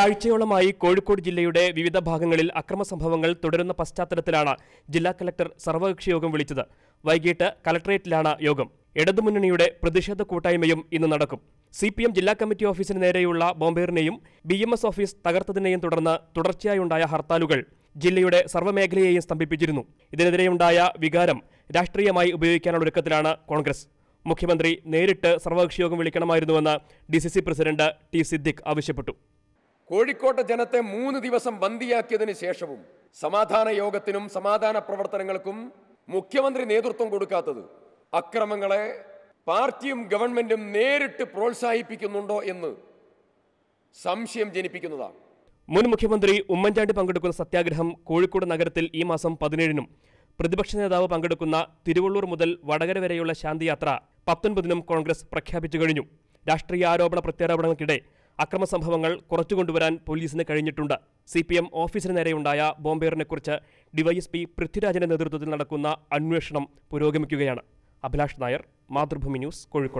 ആഴ്ചയോളമായി കോഴിക്കോട് ജില്ലയുടെ വിവിധ ഭാഗങ്ങളിൽ അക്രമ സംഭവങ്ങൾ തുടരുന്ന പശ്ചാത്തലത്തിലാണ് ജില്ലാ കലക്ടർ സർവകക്ഷി യോഗം വിളിച്ചത്. വൈകിട്ട് കലക്ടറേറ്റിലാണ് യോഗം. ഇടതുമുന്നണിയുടെ പ്രതിഷേധ കൂട്ടായ്മയും ഇന്ന് നടക്കും. സി പി എം ജില്ലാ കമ്മിറ്റി ഓഫീസിന് നേരെയുള്ള ബോംബേറിനെയും ബി എം എസ് ഓഫീസ് തകർത്തതിനെയും തുടർന്ന് തുടർച്ചയായുണ്ടായ ഹർത്താലുകൾ ജില്ലയുടെ സർവമേഖലയെയും സ്തംഭിപ്പിച്ചിരുന്നു. ഇതിനെതിരെയുണ്ടായ വികാരം രാഷ്ട്രീയമായി ഉപയോഗിക്കാനുള്ള ഒരുക്കത്തിലാണ് കോൺഗ്രസ്. മുഖ്യമന്ത്രി നേരിട്ട് സർവകക്ഷി യോഗം വിളിക്കണമായിരുന്നുവെന്ന് D C C president T Siddique ആവശ്യപ്പെട്ടു. കോഴിക്കോട്ടെ ജനത്തെ മൂന്ന് ദിവസം ബന്ദിയാക്കിയതിനു ശേഷവും സമാധാന യോഗത്തിനും സമാധാന പ്രവർത്തനങ്ങൾക്കും മുഖ്യമന്ത്രി നേതൃത്വം കൊടുക്കാത്തത് അക്രമങ്ങളെ പാർട്ടിയും ഗവൺമെന്റും നേരിട്ട് പ്രോത്സാഹിപ്പിക്കുന്നുണ്ടോ എന്ന് സംശയം ജനിപ്പിക്കുന്നതാണ്. മുൻ മുഖ്യമന്ത്രി ഉമ്മൻചാണ്ടി പങ്കെടുക്കുന്ന സത്യാഗ്രഹം കോഴിക്കോട് നഗരത്തിൽ ഈ മാസം പതിനേഴിനും പ്രതിപക്ഷ നേതാവ് പങ്കെടുക്കുന്ന തിരുവള്ളൂർ മുതൽ വടകര വരെയുള്ള ശാന്തിയാത്ര പത്തൊൻപതിനും കോൺഗ്രസ് പ്രഖ്യാപിച്ചു കഴിഞ്ഞു. രാഷ്ട്രീയ ആരോപണ പ്രത്യാരോപണങ്ങൾക്കിടെ അക്രമ സംഭവങ്ങൾ കുറച്ചുകൊണ്ടുവരാൻ പോലീസിന് കഴിഞ്ഞിട്ടുണ്ട്. സി പി എം ഓഫീസിന് നേരെയുണ്ടായ ബോംബേറിനെക്കുറിച്ച് ഡിവൈഎസ്പി പൃഥ്വിരാജിന്റെ നേതൃത്വത്തിൽ നടക്കുന്ന അന്വേഷണം പുരോഗമിക്കുകയാണ്. അഭിലാഷ് നായർ മാതൃഭൂമി ന്യൂസ് കോഴിക്കോട്.